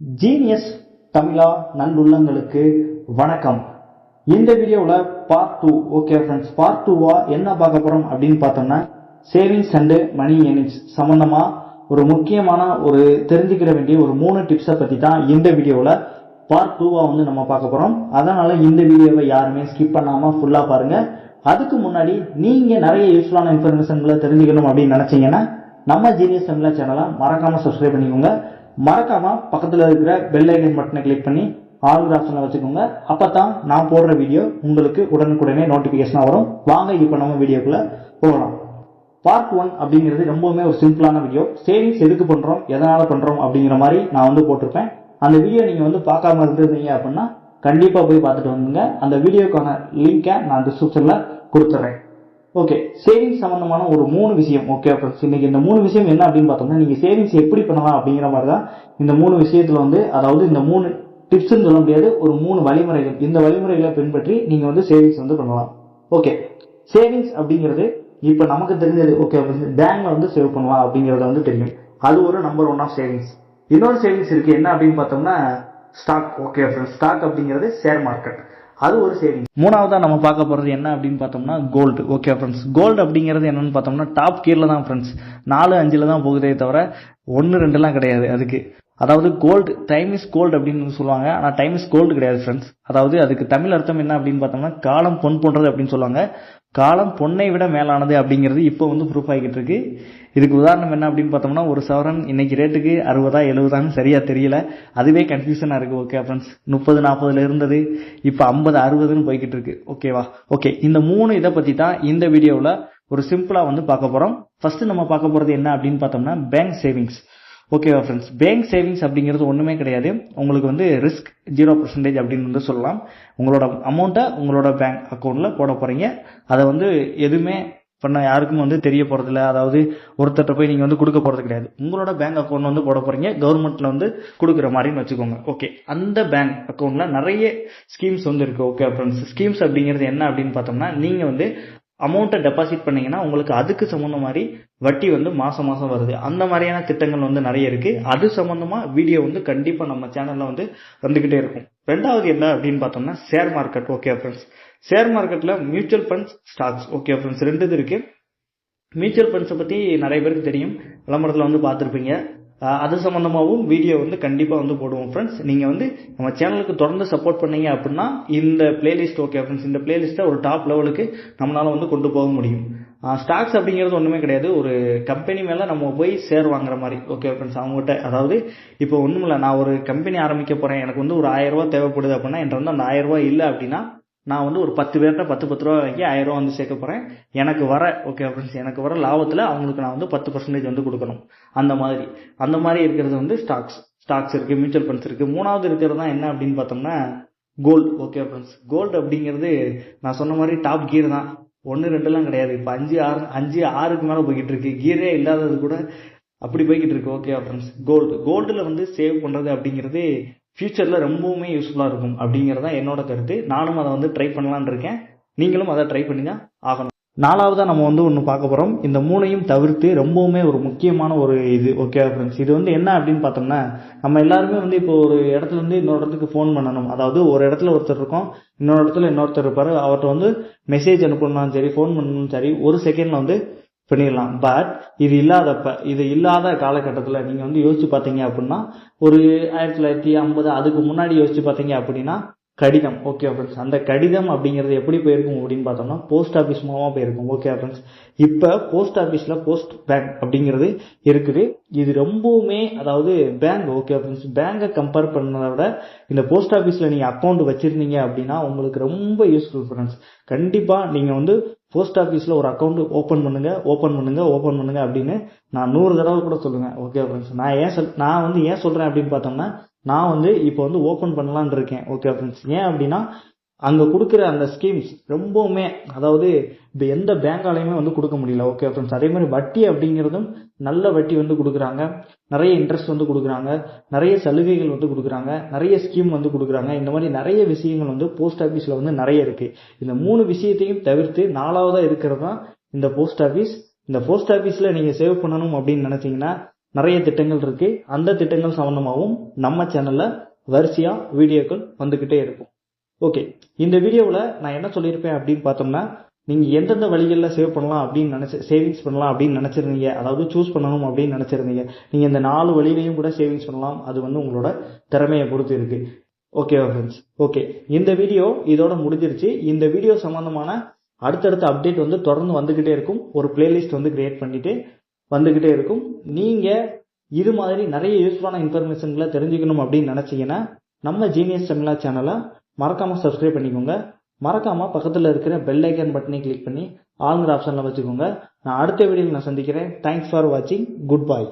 Genius தமிழா நல்லுள்ளங்களுக்கு வணக்கம். இந்த வீடியோவில் part two okay friends part டூவா என்ன பார்க்க போகிறோம் அப்படின்னு பார்த்தோம்னா சேவிங்ஸ் அண்டு மணி ஏர்னிங்ஸ் சம்மந்தமாக ஒரு முக்கியமான ஒரு தெரிஞ்சுக்கிற வேண்டிய ஒரு மூணு டிப்ஸை பற்றி தான் இந்த வீடியோவில் பார்ட் டூவா வந்து நம்ம பார்க்க போகிறோம் அதனால் இந்த வீடியோவை யாருமே ஸ்கிப் பண்ணாமல் ஃபுல்லாக பாருங்கள் அதுக்கு முன்னாடி நீங்கள் நிறைய யூஸ்ஃபுல்லான இன்ஃபர்மேஷன்களை தெரிஞ்சுக்கணும் அப்படின்னு நினச்சிங்கன்னா நம்ம ஜீனியஸ் தமிழா சேனலை மறக்காமல் சப்ஸ்கிரைப் பண்ணிக்கோங்க. மறக்காம பக்கத்தில் இருக்கிற பெல் ஐக்கன் பட்டனை கிளிக் பண்ணி ஆல் ஆப்ஷனில் வச்சுக்கோங்க. அப்போ தான் நான் போடுற வீடியோ உங்களுக்கு உடனுக்குடனே நோட்டிஃபிகேஷனாக வரும். வாங்க இப்போ நம்ம வீடியோக்குள்ளே போகலாம். பார்ட் ஒன் அப்படிங்கிறது ரொம்பவுமே ஒரு சிம்பிளான வீடியோ சேவிங்ஸ் எதுக்கு பண்ணுறோம் எதனால் பண்ணுறோம் அப்படிங்கிற மாதிரி நான் வந்து போட்டிருப்பேன். அந்த வீடியோ நீங்கள் வந்து பார்க்காம இருந்திருந்தீங்க அப்படின்னா கண்டிப்பாக போய் பார்த்துட்டு வந்துங்க அந்த வீடியோக்கான லிங்கை நான் டிஸ்கிரிப்ஷனில் கொடுத்துட்றேன். ஓகே சேவிங்ஸ் சம்மந்தமான ஒரு மூணு விஷயம் ஓகே ஃப்ரெண்ட்ஸ் இன்னைக்கு இந்த மூணு விஷயம் என்ன அப்படின்னு பார்த்தோம்னா நீங்கள் சேவிங்ஸ் எப்படி பண்ணலாம் அப்படிங்கிற மாதிரி தான் இந்த மூணு விஷயத்தில் வந்து அதாவது இந்த மூணு டிப்ஸ்ன்னு சொல்ல முடியாது ஒரு மூணு வழிமுறைகள். இந்த வழிமுறைகளை பின்பற்றி நீங்கள் வந்து சேவிங்ஸ் வந்து பண்ணலாம். ஓகே சேவிங்ஸ் அப்படிங்கிறது இப்போ நமக்கு தெரிஞ்சது ஓகே பேங்க்ல வந்து சேவ் பண்ணலாம் அப்படிங்கிறது வந்து தெரியும். அது ஒரு நம்பர் ஒன் ஆஃப் சேவிங்ஸ் இன்னொரு சேவிங்ஸ் இருக்கு என்ன அப்படின்னு பார்த்தோம்னா ஸ்டாக் ஓகே ஸ்டாக் அப்படிங்கிறது ஷேர் மார்க்கெட் அது ஒரு சேவிங் மூணாவதா நம்ம பார்க்க போறது என்ன அப்படின்னு பார்த்தோம்னா கோல்டு ஓகே ஃப்ரெண்ட்ஸ் கோல்டு அப்படிங்கிறது என்னன்னு பார்த்தோம்னா டாப் கீரில் தான் ஃப்ரெண்ட்ஸ் நாலு அஞ்சில் தான் போகுதே தவிர ஒன்று ரெண்டுலாம் கிடையாது அதுக்கு. அதாவது கோல்டு டைம் இஸ் கோல்டு அப்படின்னு சொல்லுவாங்க. ஆனால் டைம் இஸ் கோல்டு கிடையாது ஃப்ரெண்ட்ஸ் அதாவது அதுக்கு தமிழ் அர்த்தம் என்ன அப்படின்னு பார்த்தோம்னா காலம் பொன் போன்றது அப்படின்னு சொல்லுவாங்க. காலம் பொன்னை விட மேலானது அப்படிங்கிறது இப்போ வந்து ப்ரூஃப் ஆகிட்டு இருக்கு. இதுக்கு உதாரணம் என்ன அப்படின்னு பார்த்தோம்னா ஒரு சவரன் இன்னைக்கு ரேட்டுக்கு அறுபதா எழுபதான்னு சரியா தெரியல. அதுவே கன்ஃபியூஷனாக இருக்கு ஓகே ஃப்ரெண்ட்ஸ் முப்பது நாற்பதுல இருந்தது. இப்போ ஐம்பது அறுபதுன்னு போய்கிட்டு இருக்கு. ஓகேவா ஓகே இந்த மூணு இதை பத்தி தான் இந்த வீடியோவில் ஒரு சிம்பிளா வந்து பார்க்க போறோம். ஃபர்ஸ்ட் நம்ம பார்க்க போறது என்ன அப்படின்னு பார்த்தோம்னா பேங்க் சேவிங்ஸ் ஓகேவா ஃப்ரெண்ட்ஸ் பேங்க் சேவிங்ஸ் அப்படிங்கிறது ஒன்றுமே கிடையாது. உங்களுக்கு வந்து ரிஸ்க் ஜீரோ பர்சன்டேஜ் அப்படின்னு வந்து சொல்லலாம். உங்களோட அமௌண்ட்டை உங்களோட பேங்க் அக்கௌண்ட்டில் போட போகிறீங்க அதை வந்து எதுவுமே பண்ண யாருக்கும் வந்து தெரிய போகிறதில்ல அதாவது ஒருத்தர்கிட்ட போய் நீங்கள் வந்து கொடுக்க போகிறது கிடையாது. உங்களோட பேங்க் அக்கௌண்ட் வந்து போட போகிறீங்க கவர்மெண்ட்டில் வந்து கொடுக்குற மாதிரின்னு வச்சுக்கோங்க. ஓகே அந்த பேங்க் அக்கௌண்ட்டில் நிறைய ஸ்கீம்ஸ் வந்து இருக்குது ஓகே ஃப்ரெண்ட்ஸ் ஸ்கீம்ஸ் அப்படிங்கிறது என்ன அப்படின்னு பார்த்தோம்னா நீங்கள் வந்து அமௌண்ட்டை டெபாசிட் பண்ணிங்கன்னா உங்களுக்கு அதுக்கு சம்மந்த மாதிரி வட்டி வந்து மாதம் மாதம் வருது. அந்த மாதிரியான திட்டங்கள் வந்து நிறைய இருக்குது அது சம்மந்தமாக வீடியோ வந்து கண்டிப்பாக நம்ம சேனலில் வந்து வந்துக்கிட்டே இருக்கும். ரெண்டாவது என்ன அப்படின்னு பார்த்தோம்னா share market okay friends share மார்க்கெட்டில் mutual funds stocks okay friends ரெண்டு இது இருக்குது மியூச்சுவல் ஃபண்ட்ஸை பற்றி நிறைய பேருக்கு தெரியும். விளம்பரத்தில் வந்து பார்த்துருப்பீங்க. அது சம்மந்தமாகவும் வீடியோ வந்து கண்டிப்பாக வந்து போடுவோம் ஃப்ரெண்ட்ஸ் நீங்கள் வந்து நம்ம சேனலுக்கு தொடர்ந்து சப்போர்ட் பண்ணீங்க அப்படின்னா இந்த பிளேலிஸ்ட் ஓகே ஃப்ரெண்ட்ஸ் இந்த பிளேலிஸ்ட்டை ஒரு டாப் லெவலுக்கு நம்மளால் வந்து கொண்டு போக முடியும். ஸ்டாக்ஸ் அப்படிங்கிறது ஒன்றுமே கிடையாது. ஒரு கம்பெனி மேலே நம்ம போய் ஷேர் வாங்குற மாதிரி ஓகே ஃப்ரெண்ட்ஸ் அவங்ககிட்ட அதாவது இப்போ ஒன்றும் இல்லை நான் ஒரு கம்பெனி ஆரம்பிக்க போகிறேன் எனக்கு வந்து ஒரு ஆயிரம் ரூபா தேவைப்படுது அப்படின்னா என்கிட்ட வந்து அந்த ஆயிரம் ரூபா இல்லை அப்படின்னா நான் வந்து ஒரு பத்து பேர்கிட்ட பத்து பத்து ரூபா வாங்கி ஆயிரம் ரூபா வந்து சேர்க்க போகிறேன் எனக்கு வர ஓகே ஃப்ரெண்ட்ஸ் எனக்கு வர லாபத்தில் அவங்களுக்கு நான் வந்து பத்து பர்சன்டேஜ் வந்து கொடுக்கணும். அந்த மாதிரி. அந்த மாதிரி இருக்கிறது வந்து ஸ்டாக்ஸ் ஸ்டாக்ஸ் இருக்குது மியூச்சுவல் ஃபண்ட்ஸ் இருக்குது மூணாவது இருக்கிறது தான் என்ன அப்படின்னு பார்த்தோம்னா கோல்டு ஓகே ஃப்ரெண்ட்ஸ் கோல்டு அப்படிங்கிறது நான் சொன்ன மாதிரி டாப் கீர் தான். ஒன்று ரெண்டுலாம் கிடையாது. இப்போ அஞ்சு ஆறு அஞ்சு ஆறுக்கு மேலே போய்கிட்டு இருக்கு. கீரே இல்லாதது கூட அப்படி போய்கிட்டு இருக்கு ஓகே ஃப்ரெண்ட்ஸ் கோல்டு கோல்டில் வந்து சேவ் பண்ணுறது அப்படிங்கிறது ஃப்யூச்சரில் ரொம்பவுமே யூஸ்ஃபுல்லாக இருக்கும் அப்படிங்கிறதா என்னோட கருத்து. நானும் அதை வந்து ட்ரை பண்ணலான் இருக்கேன். நீங்களும் அதை ட்ரை பண்ணி தான் ஆகணும். நாலாவதாக நம்ம வந்து ஒன்று பார்க்க போகிறோம் இந்த மூணையும் தவிர்த்து ரொம்பவுமே ஒரு முக்கியமான ஒரு இது ஓகே ஃப்ரெண்ட்ஸ் இது வந்து என்ன அப்படின்னு பார்த்தோம்னா நம்ம எல்லாருமே வந்து இப்போ ஒரு இடத்துல இருந்து இன்னொரு இடத்துக்கு ஃபோன் பண்ணணும். அதாவது ஒரு இடத்துல ஒருத்தர் இருக்கோம் இன்னொரு இடத்துல இன்னொருத்தர் இருப்பார். அவர்கிட்ட வந்து மெசேஜ் அனுப்பணும்னாலும் சரி ஃபோன் பண்ணணும் சரி ஒரு செகண்டில் வந்து பண்ணிடலாம். பட் இது இல்லாதப்ப இது இல்லாத காலகட்டத்தில் நீங்கள் வந்து யோசிச்சு பார்த்தீங்க அப்படின்னா ஒரு ஆயிரத்தி தொள்ளாயிரத்தி ஐம்பது அதுக்கு முன்னாடி யோசிச்சு பார்த்தீங்க அப்படின்னா கடிதம். ஓகே ஃப்ரெண்ட்ஸ் அந்த கடிதம் அப்படிங்கிறது எப்படி போயிருக்கும் அப்படின்னு பார்த்தோம்னா போஸ்ட் ஆஃபீஸ் மூலமாக போயிருக்கும். ஓகே ஃப்ரெண்ட்ஸ் இப்போ போஸ்ட் ஆஃபீஸில் போஸ்ட் பேங்க் அப்படிங்கிறது இருக்குது. இது ரொம்பவுமே அதாவது பேங்க் ஓகே ஃப்ரெண்ட்ஸ் பேங்கை கம்பேர் பண்ணதை விட இந்த போஸ்ட் ஆஃபீஸில் நீங்கள் அக்கௌண்ட் வச்சுருந்தீங்க அப்படின்னா உங்களுக்கு ரொம்ப யூஸ்ஃபுல் ஃப்ரெண்ட்ஸ் கண்டிப்பாக நீங்கள் வந்து போஸ்ட் ஆஃபீஸில் ஒரு அக்கௌண்ட் ஓப்பன் பண்ணுங்க ஓப்பன் பண்ணுங்க ஓப்பன் பண்ணுங்க அப்படின்னு நான் நூறு தடவை கூட சொல்லுவேன். ஓகே ஃப்ரெண்ட்ஸ் நான் ஏன் சொல் நான் வந்து ஏன் சொல்கிறேன் அப்படின்னு பார்த்தோம்னா நான் வந்து இப்போ வந்து ஓப்பன் பண்ணலான் இருக்கேன். ஓகே ஃப்ரெண்ட்ஸ் ஏன் அப்படின்னா அங்கே கொடுக்குற அந்த ஸ்கீம்ஸ் ரொம்பவுமே அதாவது இப்போ எந்த பேங்காலையுமே வந்து கொடுக்க முடியல. ஓகே ஃப்ரெண்ட்ஸ் அதே மாதிரி வட்டி அப்படிங்கிறதும் நல்ல வட்டி வந்து கொடுக்குறாங்க. நிறைய இன்ட்ரெஸ்ட் வந்து கொடுக்குறாங்க. நிறைய சலுகைகள் வந்து கொடுக்குறாங்க. நிறைய ஸ்கீம் வந்து கொடுக்குறாங்க. இந்த மாதிரி நிறைய விஷயங்கள் வந்து போஸ்ட் ஆஃபீஸில் வந்து நிறைய இருக்குது இந்த மூணு விஷயத்தையும் தவிர்த்து நாலாவதாக இருக்கிறது தான் இந்த போஸ்ட் ஆஃபீஸ் இந்த போஸ்ட் ஆஃபீஸில் நீங்கள் சேவ் பண்ணணும் அப்படின்னு நினச்சிங்கன்னா நிறைய திட்டங்கள் இருக்கு. அந்த திட்டங்கள் சம்பந்தமாகவும் நம்ம சேனல்ல வரிசையா வீடியோக்கள் வந்துகிட்டே இருக்கும். ஓகே இந்த வீடியோவில் நான் என்ன சொல்லியிருப்பேன் அப்படின்னு பார்த்தோம்னா நீங்கள் எந்தெந்த வழிகளில் சேவ் பண்ணலாம் அப்படின்னு நினச்சி சேவிங்ஸ் பண்ணலாம் அப்படின்னு நினச்சிருந்தீங்க. அதாவது சூஸ் பண்ணணும் அப்படின்னு நினச்சிருந்தீங்க. நீங்கள் இந்த நாலு வழியிலையும் கூட சேவிங்ஸ் பண்ணலாம். அது வந்து உங்களோட திறமையை பொறுத்து இருக்கு. ஓகே ஃப்ரெண்ட்ஸ் ஓகே இந்த வீடியோ இதோட முடிஞ்சிருச்சு. இந்த வீடியோ சம்பந்தமான அடுத்தடுத்த அப்டேட் வந்து தொடர்ந்து வந்துகிட்டே இருக்கும். ஒரு பிளேலிஸ்ட் வந்து கிரியேட் பண்ணிட்டு வந்துகிட்டே இருக்கும். நீங்க இது மாதிரி நிறைய யூஸ்ஃபுல்லான இன்ஃபர்மேஷன்களை தெரிஞ்சுக்கணும் அப்படின்னு நினைச்சீங்கன்னா நம்ம ஜீனியஸ் தமிழா சேனலை மறக்காம சப்ஸ்கிரைப் பண்ணிக்கோங்க. மறக்காம பக்கத்தில் இருக்கிற பெல் ஐக்கன் பட்டனை கிளிக் பண்ணி ஆளுங்கிற ஆப்ஷனில் வச்சுக்கோங்க. நான் அடுத்த வீடியோவில் நான் சந்திக்கிறேன். தேங்க்ஸ் ஃபார் வாட்சிங் குட் பாய்